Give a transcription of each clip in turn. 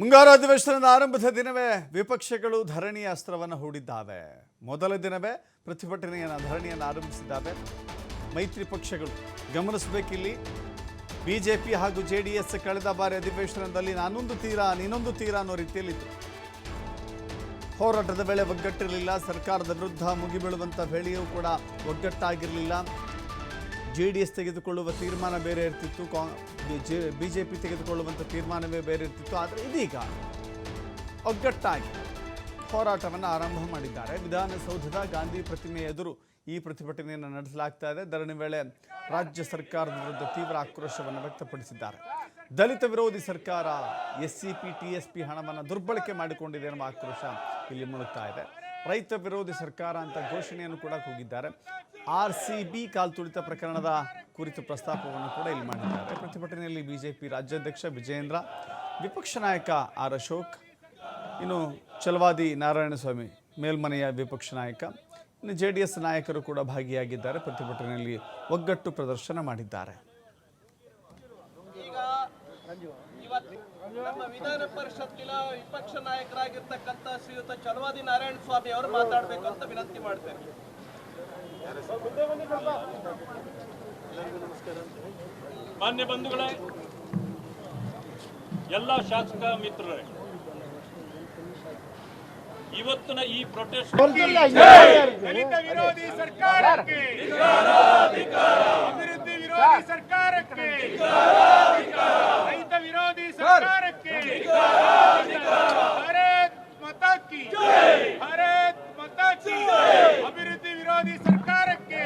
ಮುಂಗಾರು ಅಧಿವೇಶನದ ಆರಂಭದ ದಿನವೇ ವಿಪಕ್ಷಗಳು ಧರಣಿ ಅಸ್ತ್ರವನ್ನು ಹೂಡಿದ್ದಾವೆ. ಮೊದಲ ದಿನವೇ ಪ್ರತಿಭಟನೆಯನ್ನು, ಧರಣಿಯನ್ನು ಆರಂಭಿಸಿದ್ದಾವೆ ಮೈತ್ರಿ ಪಕ್ಷಗಳು. ಗಮನಿಸಬೇಕಿಲ್ಲಿ. ಬಿಜೆಪಿ ಹಾಗೂ ಜೆ ಡಿ ಎಸ್ ಕಳೆದ ಬಾರಿ ಅಧಿವೇಶನದಲ್ಲಿ ನಾನೊಂದು ತೀರ, ನೀನೊಂದು ತೀರ ಅನ್ನೋ ರೀತಿಯಲ್ಲಿತ್ತು. ಹೋರಾಟದ ವೇಳೆ ಒಗ್ಗಟ್ಟಿರಲಿಲ್ಲ, ಸರ್ಕಾರದ ವಿರುದ್ಧ ಮುಗಿಬೀಳುವಂಥ ವೇಳೆಯೂ ಕೂಡ ಒಗ್ಗಟ್ಟಾಗಿರಲಿಲ್ಲ. ಜೆ ಡಿ ಎಸ್ ತೆಗೆದುಕೊಳ್ಳುವ ತೀರ್ಮಾನ ಬೇರೆ ಇರ್ತಿತ್ತು, ಕಾ, ಬಿ, ಜೆ ಪಿ ತೆಗೆದುಕೊಳ್ಳುವಂಥ ತೀರ್ಮಾನವೇ ಬೇರೆ ಇರ್ತಿತ್ತು. ಆದರೆ ಇದೀಗ ಒಗ್ಗಟ್ಟಾಗಿ ಹೋರಾಟವನ್ನು ಆರಂಭ ಮಾಡಿದ್ದಾರೆ. ವಿಧಾನಸೌಧದ ಗಾಂಧಿ ಪ್ರತಿಮೆ ಎದುರು ಈ ಪ್ರತಿಭಟನೆಯನ್ನು ನಡೆಸಲಾಗ್ತಾ ಇದೆ. ಧರಣಿ ವೇಳೆ ರಾಜ್ಯ ಸರ್ಕಾರದ ವಿರುದ್ಧ ತೀವ್ರ ಆಕ್ರೋಶವನ್ನು ವ್ಯಕ್ತಪಡಿಸಿದ್ದಾರೆ. ದಲಿತ ವಿರೋಧಿ ಸರ್ಕಾರ S C P, T S P ಹಣವನ್ನು ದುರ್ಬಳಕೆ ಮಾಡಿಕೊಂಡಿದೆ ಎನ್ನುವ ಆಕ್ರೋಶ ಇಲ್ಲಿ ಮುಳುಗ್ತಾ ಇದೆ. ರೈತ ವಿರೋಧಿ ಸರ್ಕಾರ ಅಂತ ಘೋಷಣೆಯನ್ನು ಕೂಡ ಕೂಗಿದ್ದಾರೆ. ಆರ್ ಸಿ ಬಿ ಕಾಲ್ತುಳಿತ ಪ್ರಕರಣದ ಕುರಿತು ಪ್ರಸ್ತಾಪವನ್ನು ಕೂಡ ಇಲ್ಲಿ ಮಾಡಿದ್ದಾರೆ. ಪ್ರತಿಭಟನೆಯಲ್ಲಿ ಬಿಜೆಪಿ ರಾಜ್ಯಾಧ್ಯಕ್ಷ ವಿಜೇಂದ್ರ ವಿಪಕ್ಷ ನಾಯಕ ಆರ್ ಅಶೋಕ್, ಇನ್ನು ಚಲವಾದಿ ನಾರಾಯಣಸ್ವಾಮಿ ಮೇಲ್ಮನೆಯ ವಿಪಕ್ಷ ನಾಯಕ, ಇನ್ನು ಜೆ ಡಿ ಎಸ್ ನಾಯಕರು ಕೂಡ ಭಾಗಿಯಾಗಿದ್ದಾರೆ, ಪ್ರತಿಭಟನೆಯಲ್ಲಿ ಒಗ್ಗಟ್ಟು ಪ್ರದರ್ಶನ ಮಾಡಿದ್ದಾರೆ. ನಮ್ಮ ವಿಧಾನ ಪರಿಷತ್ತಿನ ವಿಪಕ್ಷ ನಾಯಕರಾಗಿರ್ತಕ್ಕಂಥ ಶ್ರೀಯುತ ಚಲವಾದಿ ನಾರಾಯಣ ಸ್ವಾಮಿ ಅವರು ಮಾತಾಡಬೇಕು ಅಂತ ವಿನಂತಿ ಮಾಡ್ತೇನೆ. ಮಾನ್ಯ ಬಂಧುಗಳೇ ಎಲ್ಲ ಶಾಸಕ ಮಿತ್ರರೇ ಇವತ್ತಿನ ಈ ಪ್ರೊಟೆಸ್ಟ್ ದಲಿತ ವಿರೋಧಿ ಸರ್ಕಾರಕ್ಕೆ ಅಭಿವೃದ್ಧಿ ವಿರೋಧಿ ಸರ್ಕಾರಕ್ಕೆ ರೈತ ವಿರೋಧಿ ಸರ್ಕಾರಕ್ಕೆ ಭಾರತ್ ಮಾತಾ ಕಿ ಭಾರತ್ ಮಾತಾ ಕಿ ಅಭಿವೃದ್ಧಿ ವಿರೋಧಿ ಸರ್ಕಾರಕ್ಕೆ.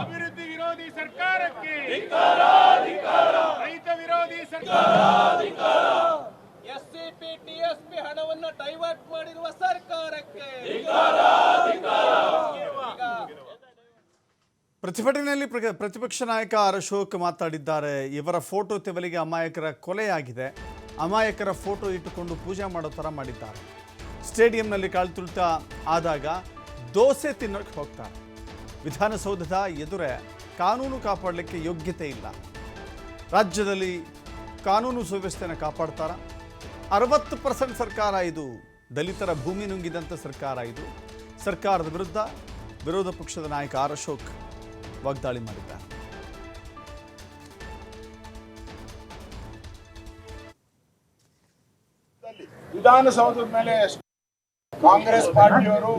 ಅಭಿವೃದ್ಧಿ ವಿರೋಧಿ ಸರ್ಕಾರಕ್ಕೆ. ರೈತ ವಿರೋಧಿ ಸರ್ಕಾರ SCP C P T S P ಹಣವನ್ನು ಡೈವರ್ಟ್ ಮಾಡಿರುವ ಸರ್ಕಾರಕ್ಕೆ. ಪ್ರತಿಭಟನೆಯಲ್ಲಿ ಪ್ರತಿಪಕ್ಷ ನಾಯಕ ಅಶೋಕ್ ಮಾತಾಡಿದ್ದಾರೆ. ಇವರ ಫೋಟೋ ತೆವಲಿಗೆ ಅಮಾಯಕರ ಕೊಲೆಯಾಗಿದೆ. ಅಮಾಯಕರ ಫೋಟೋ ಇಟ್ಟುಕೊಂಡು ಪೂಜೆ ಮಾಡೋ ಥರ ಮಾಡಿದ್ದಾರೆ. ಸ್ಟೇಡಿಯಂನಲ್ಲಿ ಕಾಲ್ತುಳಿತ ಆದಾಗ ದೋಸೆ ತಿನ್ನೋಕೆ ಹೋಗ್ತಾರೆ ವಿಧಾನಸೌಧದ ಎದುರೇ ಕಾನೂನು ಕಾಪಾಡಲಿಕ್ಕೆ ಯೋಗ್ಯತೆ ಇಲ್ಲ. ರಾಜ್ಯದಲ್ಲಿ ಕಾನೂನು ಸುವ್ಯವಸ್ಥೆಯನ್ನು ಕಾಪಾಡ್ತಾರ? ಅರವತ್ತು ಪರ್ಸೆಂಟ್ ಸರ್ಕಾರ ಇದು. ದಲಿತರ ಭೂಮಿ ನುಂಗಿದಂಥ ಸರ್ಕಾರ ಇದು. ಸರ್ಕಾರದ ವಿರುದ್ಧ ವಿರೋಧ ಪಕ್ಷದ ನಾಯಕ ಆರ್ ಅಶೋಕ್ ವಾಗ್ದಾಳಿ ಮಾಡಿದ್ದಾರೆ. ವಿಧಾನಸೌಧದ ಮೇಲೆ ಕಾಂಗ್ರೆಸ್ ಪಾರ್ಟಿಯವರು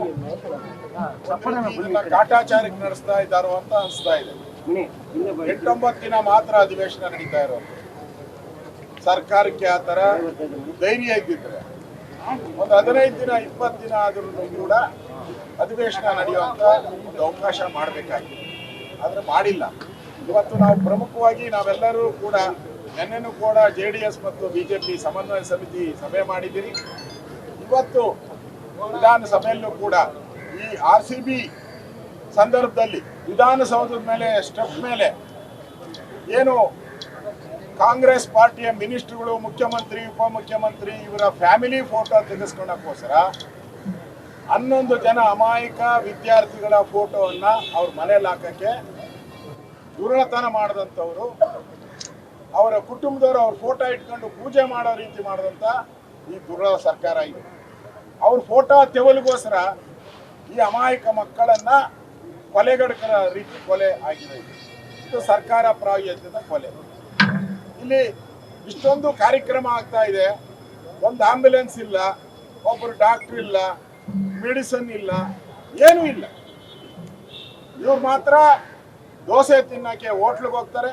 ಕಾಟಾಚಾರಕ್ಕೆ ನಡೆಸ್ತಾ ಇದ್ದಾರೋ ಅಂತ ಅನಿಸ್ತಾ ಇದೆ. ಎಂಟೊಂಬತ್ತು ದಿನ ಮಾತ್ರ ಅಧಿವೇಶನ ನಡೀತಾ ಇರೋದು. ಸರ್ಕಾರಕ್ಕೆ ಆ ತರ ಧೈರ್ಯ ಇದ್ದಿದ್ರೆ. ಒಂದು ಹದಿನೈದು ದಿನ ಇಪ್ಪತ್ತು ದಿನ ಆದ್ರೂ ಕೂಡ ಅಧಿವೇಶನ ನಡೆಯುವಂತ ಒಂದು ಅವಕಾಶ ಮಾಡಬೇಕಾಗಿದೆ ಆದ್ರೆ ಮಾಡಿಲ್ಲ. ಇವತ್ತು ನಾವು ಪ್ರಮುಖವಾಗಿ ನಾವೆಲ್ಲರೂ ಕೂಡ ನಿನ್ನೆನೂ ಕೂಡ ಜೆ ಡಿ ಎಸ್ ಮತ್ತು ಬಿಜೆಪಿ ಸಮನ್ವಯ ಸಮಿತಿ ಸಭೆ ಮಾಡಿದ್ದೀರಿ. ಇವತ್ತು ವಿಧಾನಸಭೆಯಲ್ಲೂ ಕೂಡ ಈ ಆರ್ ಸಿ ಬಿ ಸಂದರ್ಭದಲ್ಲಿ ವಿಧಾನಸೌಧದ ಮೇಲೆ, ಸ್ಟೆಪ್ ಮೇಲೆ ಏನು ಕಾಂಗ್ರೆಸ್ ಪಾರ್ಟಿಯ ಮಿನಿಸ್ಟ್ರುಗಳು, ಮುಖ್ಯಮಂತ್ರಿ, ಉಪಮುಖ್ಯಮಂತ್ರಿ ಇವರ ಫ್ಯಾಮಿಲಿ ಫೋಟೋ ತೆಗೆಸ್ಕೊಳ್ಳೋಕ್ಕೋಸ್ಕರ ಹನ್ನೊಂದು ಜನ ಅಮಾಯಕ ವಿದ್ಯಾರ್ಥಿಗಳ ಫೋಟೋವನ್ನ ಅವ್ರ ಮನೇಲಿ ಹಾಕಕ್ಕೆ ದುರ್ಣತನ ಮಾಡಿದಂಥವ್ರು, ಅವರ ಕುಟುಂಬದವರು ಅವ್ರ ಫೋಟೋ ಇಟ್ಕೊಂಡು ಪೂಜೆ ಮಾಡೋ ರೀತಿ ಮಾಡಿದಂಥ ಈ ದುರ್ಳ ಸರ್ಕಾರ ಇದೆ. ಅವ್ರ ಫೋಟೋ ತೆವಲಿಗೋಸ್ಕರ ಈ ಅಮಾಯಕ ಮಕ್ಕಳನ್ನ ಕೊಲೆಗಡಕರ ರೀತಿ ಕೊಲೆ ಆಗಿದೆ. ಇದು. ಸರ್ಕಾರ ಪ್ರಾಯೋಜಿತ ಕೊಲೆ. ಇಲ್ಲಿ ಇಷ್ಟೊಂದು ಕಾರ್ಯಕ್ರಮ ಆಗ್ತಾ ಇದೆ. ಒಂದು ಆಂಬ್ಯುಲೆನ್ಸ್ ಇಲ್ಲ ಒಬ್ಬರು ಡಾಕ್ಟರ್ ಇಲ್ಲ, ಮೆಡಿಸನ್ ಇಲ್ಲ, ಏನೂ ಇಲ್ಲ. ಇವ್ರು ಮಾತ್ರ ದೋಸೆ ತಿನ್ನಕ್ಕೆ ಹೋಟ್ಲಿಗೆ ಹೋಗ್ತಾರೆ.